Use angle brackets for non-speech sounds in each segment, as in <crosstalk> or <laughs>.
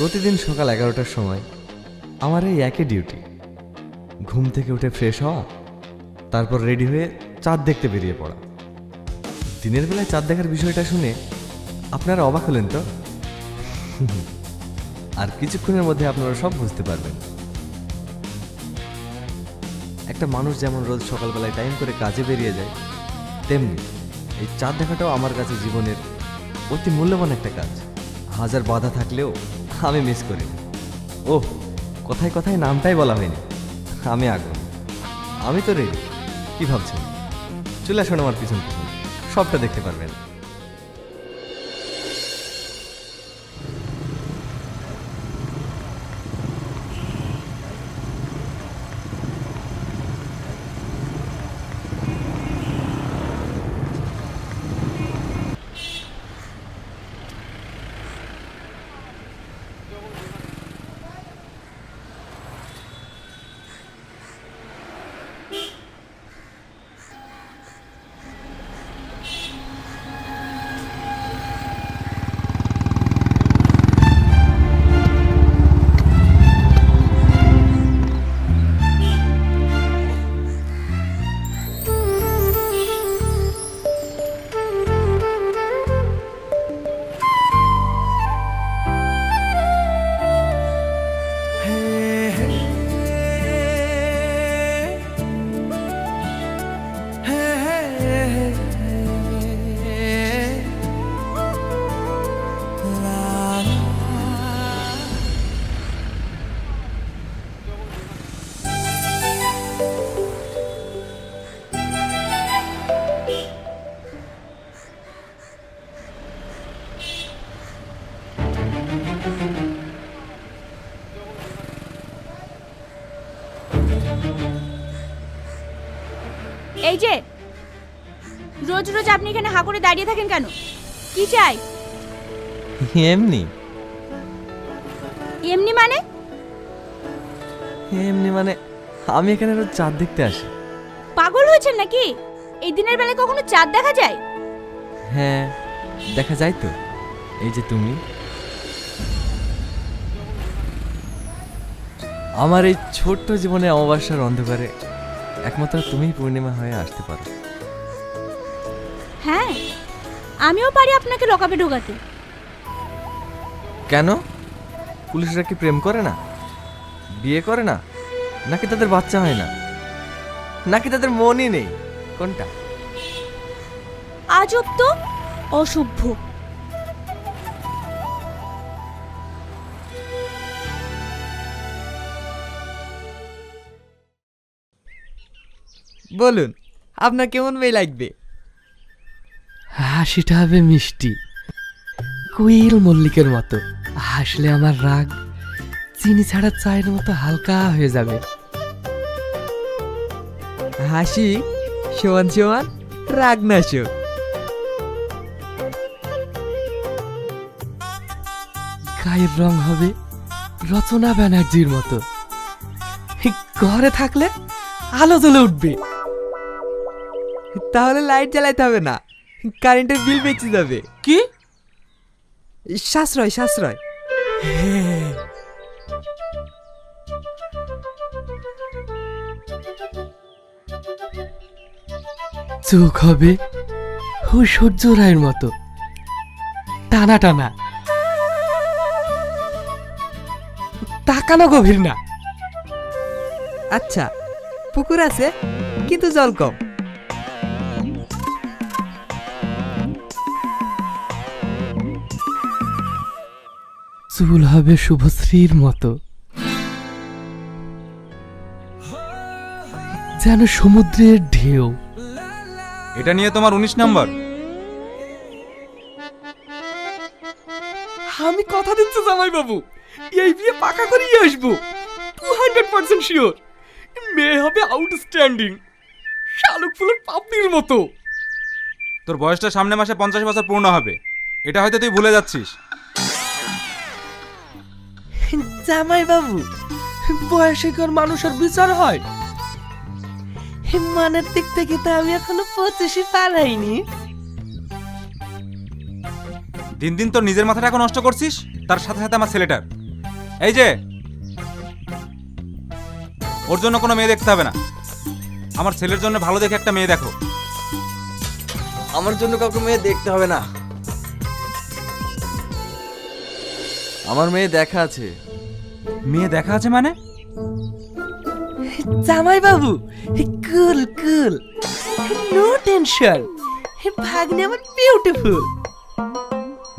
প্রতিদিন সকাল এগারোটার সময় আমার এই একই ডিউটি। ঘুম থেকে উঠে ফ্রেশ হওয়া, তারপর রেডি হয়ে চাঁদ দেখতে বেরিয়ে পড়া। দিনের বেলায় চাঁদ দেখার বিষয়টা শুনে আপনারা অবাক হলেন তো? আর কিছুক্ষণের মধ্যে আপনারা সব বুঝতে পারবেন। একটা মানুষ যেমন রোজ সকালবেলায় টাইম করে কাজে বেরিয়ে যায়, তেমনি এই চাঁদ দেখাটাও আমার কাছে জীবনের অতি মূল্যবান একটা কাজ। হাজার বাধা থাকলেও আমি মিস করি। ওহ, কথায় কথায় নামটাই বলা হয়নি। আমি আগুন। আমি তো রে কি ভাবছেন? চলে আসুন আমার পিছন পিছন। সবটা দেখতে পারবেন। এই যে? রোজ রোজ আপনি এখানে হা করে দাঁড়িয়ে থাকেন কেন? কি চাই? এমনি। এমনি মানে? এমনি মানে আমি এখানে রোজ চাঁদ দেখতে আসি। পাগল হয়েছেন নাকি? এই দিনের বেলায় কখনো চাঁদ দেখা যায়? হ্যাঁ দেখা যায় তো। এই যে তুমি। আমার এই ছোট্ট জীবনে অমাবস্যার অন্ধকারে একমাত্র তুমিই পূর্ণিমা হয়ে আসতে পারো। হ্যাঁ আমিও পারি আপনাকে লকাপে ঢোকাতে। কেন? পুলিশরা কি প্রেম করে না? বিয়ে করে না? নাকি তাদের বাচ্চা হয় না? নাকি তাদের মনই নেই? কোনটা? আজব তো অসভ্য। বলুন আপনার কেমন মেয়ে লাগবে? হাসিটা হবে মিষ্টি কুইল মল্লিকের মতো। হাসলে আমার রাগ চিনি ছাড়া চায়ের মতো হালকা হয়ে যাবে। হাসি সমান সমান রাগ না শো গায়ের রং হবে রচনা ব্যানার্জির মতো। ঘরে থাকলে আলো জ্বলে উঠবে। তাহলে লাইট জ্বালাইতে হবে না। কারেন্টের বিল বেঁচে যাবে। কি? সাশ্রয় সাশ্রয়। চোখ হবে ও সূর্য রায়ের মতো। টানা টানা। তাকানো গভীর না। আচ্ছা পুকুর আছে কিন্তু জল কম। চুল হবে শুভশ্রীর মতো। যেন সমুদ্রের ঢেউ। এটা নিয়ে তোমার উনিশ নাম্বার। আমি কথা দিচ্ছি জামাই বাবু এই বিয়ে পাকা করেই আসব। টু হান্ড্রেড পার্সেন্ট শিওর মেয়ে হবে আউটস্ট্যান্ডিং শালুক ফুলের পাপড়ির মতো। তোর বয়সটা সামনে মাসে পঞ্চাশ বছর পূর্ণ হবে। এটা হয়তো তুই ভুলে যাচ্ছিস। জামাই বাবু বয়সে কি আর মানুষের বিচার হয়? মানের দিক থেকে তো আমি এখনও পঁচিশে পার হইনি। দিন দিন তোর নিজের মাথাটা এখন নষ্ট করছিস? তার সাথে সাথে আমার ছেলেটার। এই যে ওর জন্য কোনো মেয়ে দেখতে হবে না। আমার ছেলের জন্য ভালো দেখে একটা মেয়ে দেখো। আমার জন্য কাউকে মেয়ে দেখতে হবে না। আমার মেয়ে দেখা আছে। মেয়ে দেখা আছে মানে? জামাই বাবু কুল কুল। No tension. ভাগ্নে আমার বিউটিফুল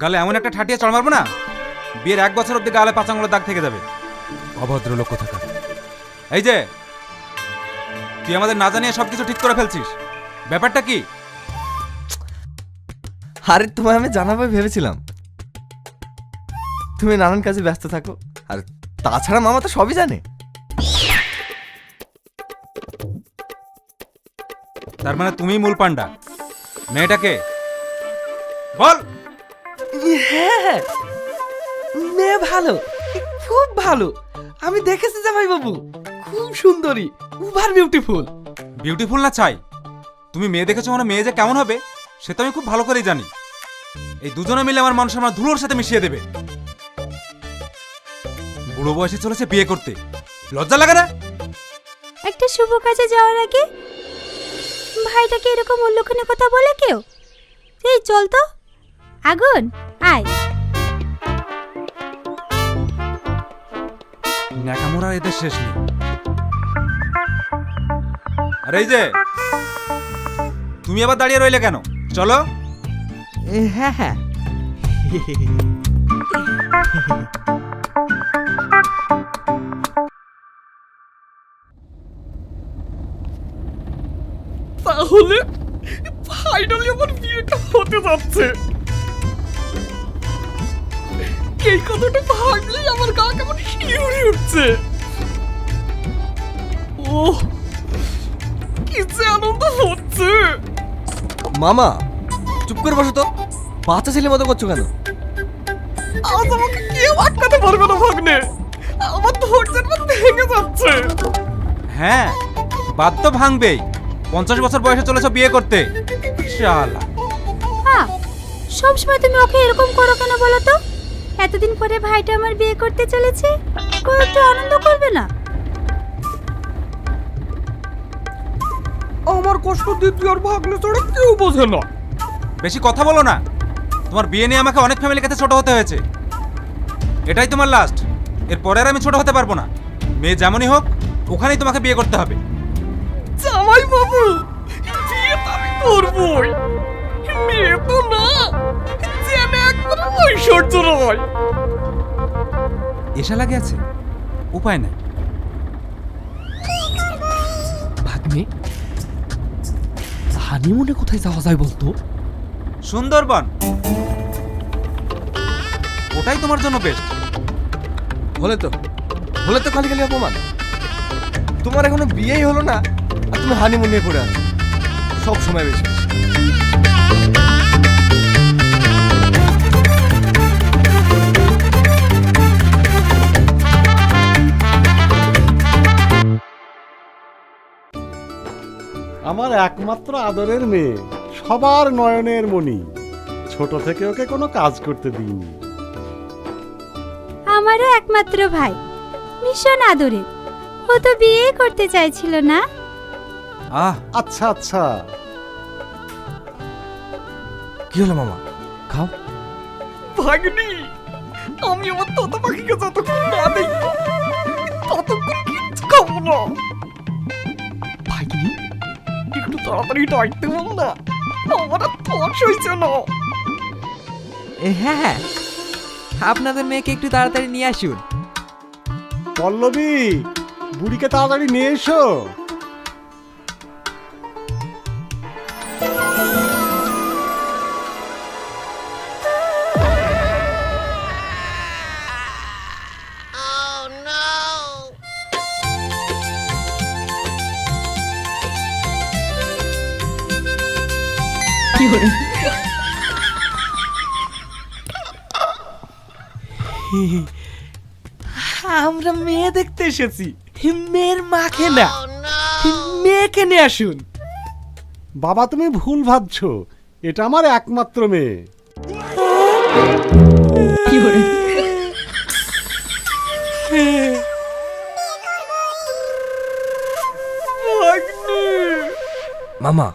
গালে এমন একটা ঠাটিয়ে চড় মারবো না? বিয়ের এক বছর অব্দি গালে পাঁচাঙ্গুলো দাগ থেকে যাবে। অভদ্র লোক কোথাকার। এই যে তুই আমাদের না জানিয়ে সবকিছু ঠিক করে ফেলছিস। ব্যাপারটা কি? আরে তোমায় আমি জানাব ভেবেছিলাম। তুমি নানান কাজে ব্যস্ত থাকো। আর তাছাড়া মামা তো সবই জানে। তার মানে তুমিই মূল পান্ডা মেয়েটাকে? বল! হ্যাঁ মেয়ে ভালো খুব ভালো। আমি দেখেছি জামাই বাবু খুব সুন্দরী উভার বিউটিফুল বিউটিফুল না চাই তুমি মেয়ে দেখেছ মানে মেয়ে যে কেমন হবে সে তো আমি খুব ভালো করেই জানি। এই দুজনে মিলে আমার মানুষ আমার ধুলোর সাথে মিশিয়ে দেবে। বুড়ো বয়সে চলেছে বিয়ে করতে। লজ্জা লাগে না? একটা শুভ কাজে যাওয়ার আগে ভাইটাকে এরকম উল্লেখনে কথা বলে কেউ? এই চল তো। আগুন আয়। ন্যাকামোড়া এদের শেষ নেই। আর এই যে তুমি আবার দাঁড়িয়ে রইলে কেন? চলো। হ্যাঁ হ্যাঁ। <laughs> তাহলে ফাইনালি আমার বিয়েটা হতে যাচ্ছে। এই কথাটা ভাবলেই আমার গা কেমন শিউরে উঠছে। ও কি যে আনন্দ হচ্ছে। মামা চুপ করে বসো তো। বাচ্চা ছেলে মতো করছ কেন? আজ আমাকে কেউ আটকাতে পারবে না ভাগ্নে। আমার ধৈর্যের মধ্যে ভেঙে যাচ্ছে। হ্যাঁ বাদ তো ভাঙবেই। পঞ্চাশ বছর বয়সে চলেছ বিয়ে করতে? শালা। হ্যাঁ সবসময় তুমি ওকে এরকম করো কেন বলো তো? এতদিন পরে ভাইটা আমার বিয়ে করতে চলেছে ও একটু আনন্দ করবে না? আমার কষ্ট দিদি আর ভাগ্নে ছাড়া কেউ বোঝে না। বেশি কথা বলো না। তোমার বিয়ে নিয়ে আমাকে অনেক ফ্যামিলির কাছে ছোট হতে হয়েছে। এটাই তোমার লাস্ট এরপরে আর আমি ছোট হতে পারব না। মেয়ে যেমনই হোক ওখানেই তোমাকে বিয়ে করতে হবে। বাবু বিয়ে তো আমি করবই। মেয়ে তো না জেনে একবার ঐশ্বর্য রয় এসা লাগে আছে উপায় নাই। ভাগ্নে হানিমুনে কোথায় যাওয়া যায় বলতো? সুন্দরবন। ওটাই তোমার জন্য বেস্ট হলে তো হলে তো খালি খালি অপমান। তোমার এখনও বিয়েই হলো না। তুমি হানিমুন নিয়ে পড়ে আছো। সব সময় বেশি বেশি। আমার একমাত্র আদরের মেয়ে সবার নয়নের মণি। ছোট থেকে ওকে কোনো কাজ করতে দিইনি। আমারও একমাত্র ভাই ভীষণ আদরের ও তো বিয়ে করতে চাইছিল না। আহ। আচ্ছা আচ্ছা। কি হলো মামা? খাও। ভাগ্নি আমি আমার তোতা পাখিকে যতক্ষণ না দেখব ততক্ষণ কিচ্ছু খাব না। ভাগ্নি একটু তাড়াতাড়ি ডাকতে বল না আমার আর তর্স হয়েছে না। এ, হ্যাঁ হ্যাঁ। আপনাদের মেয়েকে একটু তাড়াতাড়ি নিয়ে আসুন। পল্লবী বুড়িকে তাড়াতাড়ি নিয়ে এসো। আমরা মেয়ে দেখতে এসেছি। মেয়ের মাকে না। oh, মেয়েকে নিয়ে আসুন। বাবা তুমি ভুল ভাবছ। এটা আমার একমাত্র মেয়ে। মামা